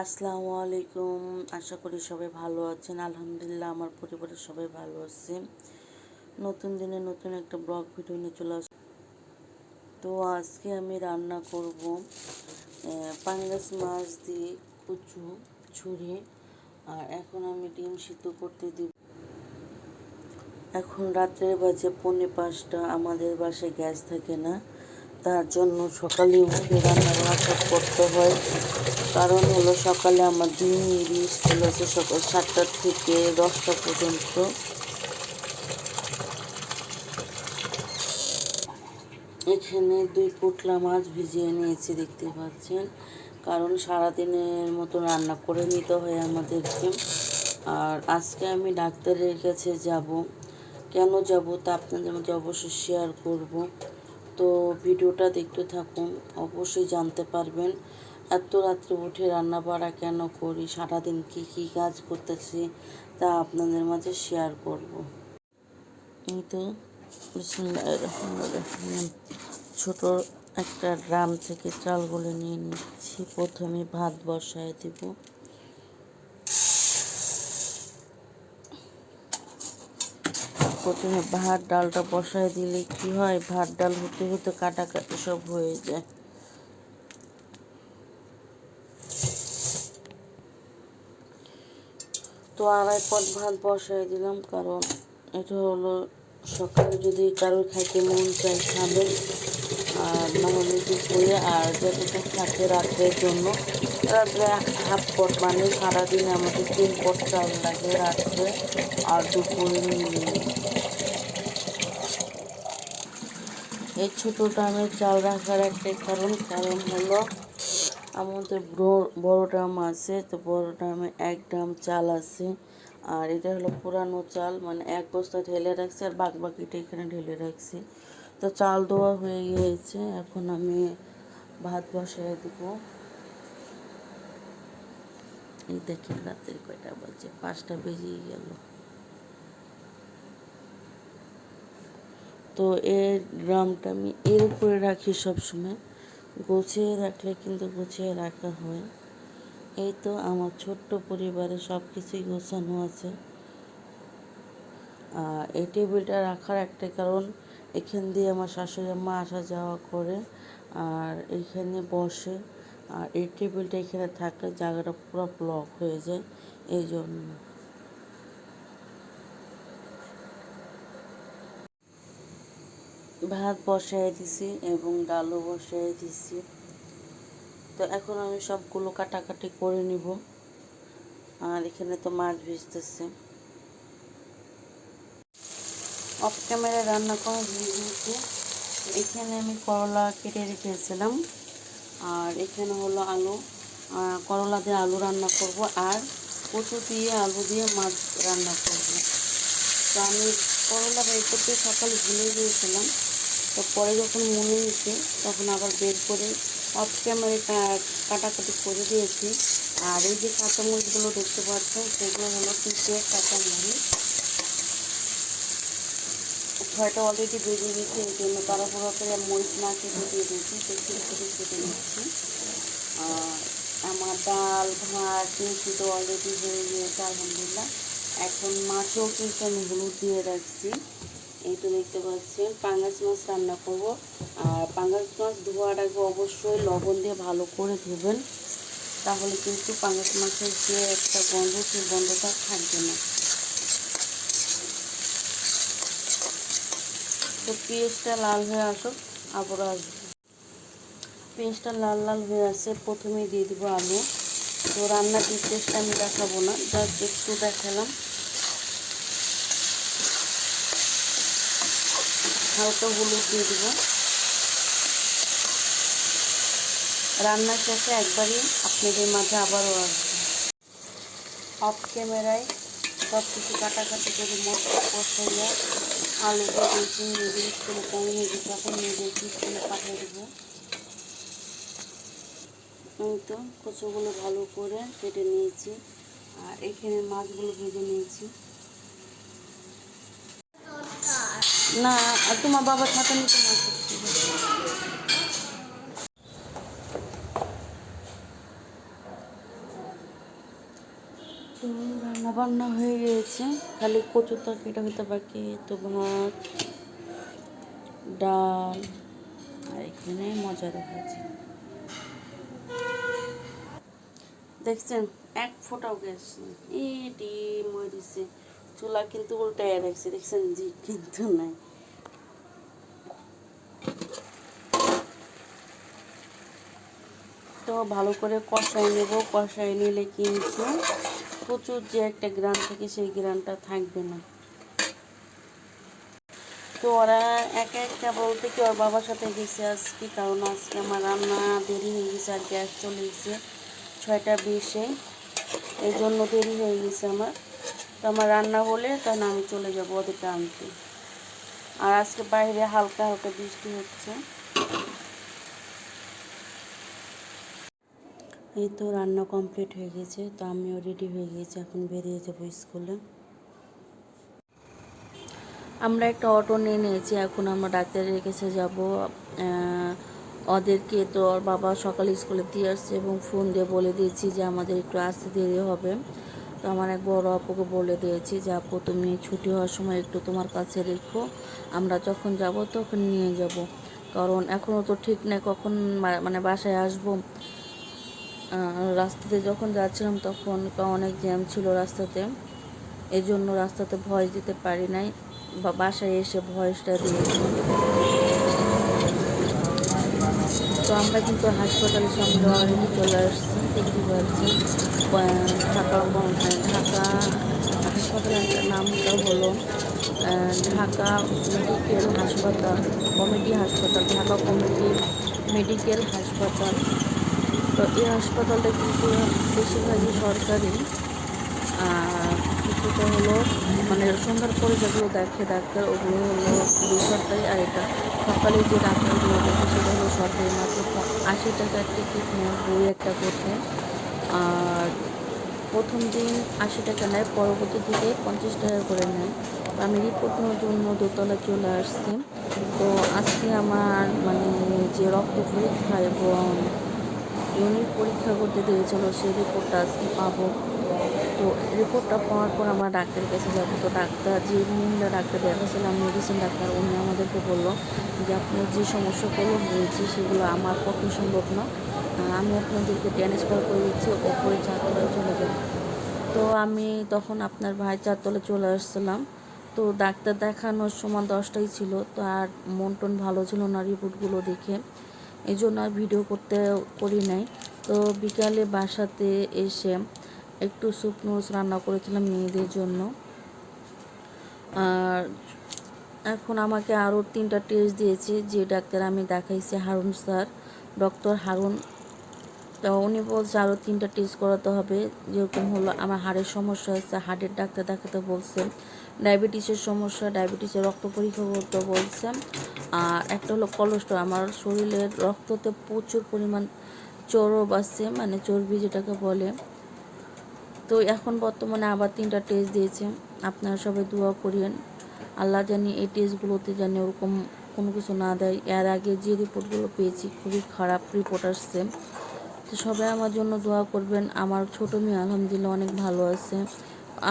আসসালামু আলাইকুম। আশা করি সবাই ভালো আছেন। আলহামদুলিল্লাহ আমার পরিবারের সবাই ভালো আছে। নতুন দিনে নতুন একটা ব্লগ ভিডিও নিয়ে চলে আস তো আজকে আমি রান্না করব পাঙ্গাস মাছ দিয়ে কুচু ছুরি আর এখন আমি ডিম সিদ্ধ করতে দিব। এখন রাত্রের বাজে পৌনে পাঁচটা। আমাদের বাসায় গ্যাস থাকে না। তার জন্য সকালে উঠে রান্না বান্না সব করতে হয়। কারণ হলো সকালে আমার ইলিশ স্কুল আছে সকাল সাতটা থেকে দশটা পর্যন্ত। এখানে দুই পুটলা মাছ ভিজিয়ে নিয়েছি, দেখতে পাচ্ছেন। কারণ সারাদিনের মতো রান্না করে নিতে হয় আমাদেরকে। আর আজকে আমি ডাক্তারের কাছে যাব। কেন যাব তা আপনাদের মধ্যে অবশ্যই শেয়ার করব। তো ভিডিওটা দেখতে থাকুন, অবশ্যই জানতে পারবেন। এত রাত্রে উঠে রান্না বাড়া কেন করি? সারাদিন কি কি কাজ করতেছি তা আপনাদের মাঝে শেয়ার করব। এই তো, বিসমিল্লাহির ছোট একটা ড্রাম থেকে চালগুলো নিয়ে নিচ্ছি। প্রথমে ভাত বসায় দেব। প্রথমে ভাত, ডালটা বসায় দিলে কি হয়? ভাত, ডাল হতে হতে কাটা কাটা সব হয়ে যায়। তো আড়াই পট ভাত বসায় দিলাম, কারণ এটা হলো সকালে যদি কারোর খাইতে মন চাই খাবেন। আর না হলে দুপুরে আর যতটা থাকে রাত্রের জন্য রাত্রে হাফ পট মানে সারাদিন আমাদের তিন পট চাল লাগে রাত্রে আর দুপুরে এই ছোটো ড্রামের চাল রাখার একটাই কারণ। কারণ হলো আমাদের বড় ড্রাম আছে, তো বড় ড্রামে এক ড্রাম চাল আছে। আর এটা হলো পুরানো চাল মানে এক বস্তা ঢেলে রাখছি আর বাক বাকিটা এখানে ঢেলে রাখছি। তো চাল দেওয়া হয়ে গিয়েছে, এখন আমি ভাত বসাই দিব। এই দেখেন রাতের কয়টা বাজে? পাঁচটা বেজেই গেল। তো এর ড্রামটা আমি এর উপরে রাখি সবসময়। গুছিয়ে রাখলে কিন্তু গুছিয়ে রাখা হয়। এই তো আমার ছোট্ট পরিবারে সব কিছুই গোছানো আছে। আর এই টেবিলটা রাখার একটা কারণ, এখান দিয়ে আমার শাশুড়ি আম্মা আসা যাওয়া করে, আর এইখানে বসে আর এই টেবিলটা এখানে থাকলে জায়গাটা পুরো ব্লক হয়ে যায়, এই জন্য। ভাত বসাই দিছি এবং ডালও বসাই দিছি। তো এখন আমি সবগুলো কাটাকাটি করে নিব। আর এখানে তো মাছ ভিজতেছে। অফ ক্যামেরায় রান্না করা গিয়েছে এখানে আমি করলা কেটে রেখেছিলাম। আর এখানে হলো আলু করলা দিয়ে আলু রান্না করব, আর কচু দিয়ে আলু দিয়ে মাছ রান্না করব। তো আমি করলা বের করতে সকালে ভুলে গিয়েছিলাম, তো পরে যখন মনে হয়েছে তখন আবার বের করে অফ ক্যামেরায় কাটাকাটি করে দিয়েছি। আর এই যে কাঁচামরিচগুলো দেখতে পাচ্ছেন, সেগুলো হলো পিঁপে কাঁচামরিচ। ছয়টা অলরেডি বেজে গেছে, এই জন্য তাড়াহুড়ো করে মরিচ না কেটে দিয়ে দিয়েছি। তো ছোটো কেটে নিচ্ছি। আমার ডাল, ভাত, মিষ্টি তো অলরেডি হয়ে গিয়েছে, আলহামদুলিল্লাহ। এখন মাছও কিন্তু আমি হলুদ দিয়ে রাখছি। এই তো দেখতে পাচ্ছেন, পাঙ্গাস মাছ রান্না করব। আর পাঙ্গাস মাছ ধোয়ার আগে অবশ্যই লবণ দিয়ে ভালো করে ধুবেন। তাহলে কিন্তু পাঙ্গাস মাছের যে একটা গন্ধ, সেই গন্ধটা থাকবে না। তো পেঁয়াজটা লাল হয়ে আসুক আবার আসবে। পেঁয়াজটা লাল লাল হয়ে আসছে প্রথমেই দিয়ে দিব আলু। তো রান্নার ডিটেলসটা আমি দেখাবো না, জাস্ট একটু দেখালাম। হালকা হলুদ দিয়ে দেবো। রান্নার শেষে একবারই আপনাদের মাঝে আবারও আসবে। অফ ক্যামেরায় সব কিছু কাটাকাটি করে মশলা কষাইয়া আলু দিয়ে দিয়েছি মেয়েদের করে কম হয়ে গেছে এখন মেয়েদেরকে করে পাঠিয়ে দেবো। এই তো কচুগুলো ভালো করে কেটে নিয়েছি, আর এখানে মাছগুলো ভেজে নিয়েছি। না তোমার বাবা থাকে নি। তোমার তো রান্না বান্না হয়ে গিয়েছে। খালি কচুর তরকারিটা হতে বাকি, তো ভাত, ডাল, আর এখানে মজা দেখাচ্ছে। দেখছেন, এক ফোঁটাও গ্যাস এই ডিম দিচ্ছে চুলা কিন্তু উল্টায় রাখছে, দেখছেন জি কিন্তু নাই। তো ভালো করে কষাই নেব কষাই নিলে কিন্তু প্রচুর যে একটা গ্রান থাকে সেই গ্রানটা থাকবে না। তো ওরা একা একটা বলতে কি ওর বাবার সাথে গেছে আজকে? কারণ আজকে আমার রান্না দেরি হয়ে গেছে, আর গ্যাস চলে গেছে ছয়টা বিশে। এই জন্য দেরি হয়ে গেছে আমার। তো আমার রান্না হলে তখন আমি চলে যাব ওদেরটা আনতে আর আজকে বাইরে হালকা হালকা বৃষ্টি হচ্ছে। এই তো রান্না কমপ্লিট হয়ে গেছে, তো আমিও রেডি হয়ে গেছি, এখন বেরিয়ে যাব স্কুলে আমরা একটা অটো নিয়ে নিয়েছি, এখন আমরা ডাক্তারের কাছে যাব। ওদেরকে তো ওর বাবা সকালে স্কুলে দিয়ে আসছে এবং ফোন দিয়ে বলে দিয়েছি যে আমাদের একটু আসতে দেরি হবে। তো আমার এক বড় আপুকে বলে দিয়েছি যে, আপু, তুমি ছুটি হওয়ার সময় একটু তোমার কাছে রেখো, আমরা যখন যাব তখন নিয়ে যাব। কারণ এখনও তো ঠিক নেই কখন মানে বাসায় আসব। রাস্তাতে যখন যাচ্ছিলাম তখন অনেক জ্যাম ছিল রাস্তাতে। এই জন্য রাস্তাতে ভয় দিতে পারি নাই, বা বাসায় এসে ভয়েসটা দিয়েছি। তো আমরা কিন্তু হাসপাতালের সামনে অলরেডি চলে আসছি, দেখতে পাচ্ছি। ঢাকা ঢাকা হাসপাতালের নামটা হলো ঢাকা মেডিকেল হাসপাতাল, কমিটি হাসপাতাল, ঢাকা কমিটি মেডিকেল হাসপাতাল। তো এই হাসপাতালটা কিন্তু বেশিরভাগই সরকারি। কিছুটা হলো মানে সন্ধ্যার পরে যেগুলো দেখে ডাক্তার, ওগুলো হলো বেসরকারি, আর এটা সকালে যে ডাক্তারগুলো দেখে সেটা হলো সরকারি। মাত্র আশি টাকার টিকিট নেয় বই একটা করতে আর প্রথম দিন আশি টাকা নেয়, পরবর্তী থেকে পঞ্চাশ টাকা করে নেয়। আমি রিপোর্ট নেওয়ার জন্য দোতলা চলে আসছি। তো আজকে আমার মানে যে রক্ত পরীক্ষা এবং ইউনিট পরীক্ষা করতে দিয়েছিল সেই রিপোর্টটা আজকে পাবো। তো রিপোর্টটা পাওয়ার পর আমরা ডাক্তারের কাছে যাব। তো ডাক্তার, যে মহিলা ডাক্তার দেখাচ্ছিলাম মেডিসিন ডাক্তার, উনি আমাদেরকে বলল যে আপনার যে সমস্যাগুলো হয়েছে সেগুলো আমার পক্ষে সম্ভব না। আমি আপনাদেরকে ট্রান্সফার করে দিচ্ছি, ওপরে চারতলায় চলে যাব। তো আমি তখন আপনার ভাই চারতলে চলে আসছিলাম। তো ডাক্তার দেখানোর সময় দশটাই ছিল। তো আর মন টন ভালো ছিল না রিপোর্টগুলো দেখে। এই জন্য আর ভিডিও করতে করি নাই। তো বিকালে বাসাতে এসে একটু স্যুপ নুডলস রান্না করেছিলাম মেয়েদের জন্য। আর এখন আমাকে আরও তিনটা টেস্ট দিয়েছে, যে ডাক্তার আমি দেখাইছি হারুন স্যার, ডক্টর হারুন তো উনি বলছে আরও তিনটা টেস্ট করাতে হবে। যেরকম হলো, আমার হাড়ের সমস্যা হচ্ছে হার্টের ডাক্তার দেখাতে বলছে। ডায়াবেটিসের সমস্যা, ডায়াবেটিসের রক্ত পরীক্ষা করতে বলছে। আর একটা হলো কোলেস্ট্রল আমার শরীরের রক্ততে প্রচুর পরিমাণ চর্ব আছে মানে চর্বি যেটাকে বলে। তো এখন বর্তমানে আবার তিনটা টেস্ট দিয়েছে। আপনারা সবাই দোয়া করিয়েন। আল্লাহ জানি এই টেস্টগুলোতে জানি ওরকম কোনো কিছু না দেয়। এর আগে যে রিপোর্টগুলো পেয়েছি, খুবই খারাপ রিপোর্ট আসছে। তো সবাই আমার জন্য দোয়া করবেন। আমার ছোটো মেয়ে আলহামদুলিল্লাহ অনেক ভালো আছে।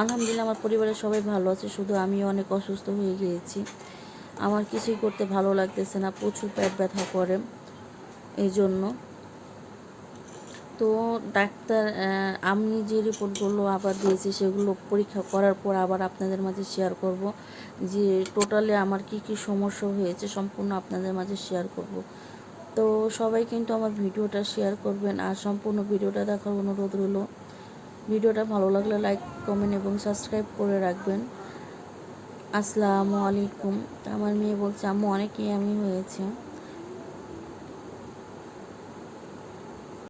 আলহামদুলিল্লাহ আমার পরিবারের সবাই ভালো আছে, শুধু আমি অনেক অসুস্থ হয়ে গিয়েছি। আমার কিছুই করতে ভালো লাগতেছে না, প্রচুর পেট ব্যথা করে এই জন্য তো ডাক্তার আমি যে রিপোর্টগুলো আবার দিয়েছি সেগুলো পরীক্ষা করার পর আবার আপনাদের মাঝে শেয়ার করব। যে টোটালি আমার কি কি সমস্যা হয়েছে সম্পূর্ণ আপনাদের মাঝে শেয়ার করব। তো সবাই কিন্তু আমার ভিডিওটা শেয়ার করবেন। আর সম্পূর্ণ ভিডিওটা দেখার অনুরোধ রইল। ভিডিওটা ভালো লাগলে লাইক কমেন্ট এবং সাবস্ক্রাইব করে রাখবেন। আসসালামু আলাইকুম। আমার মেয়ে বলছে, আম্মু, অনেকই আমি হয়েছে।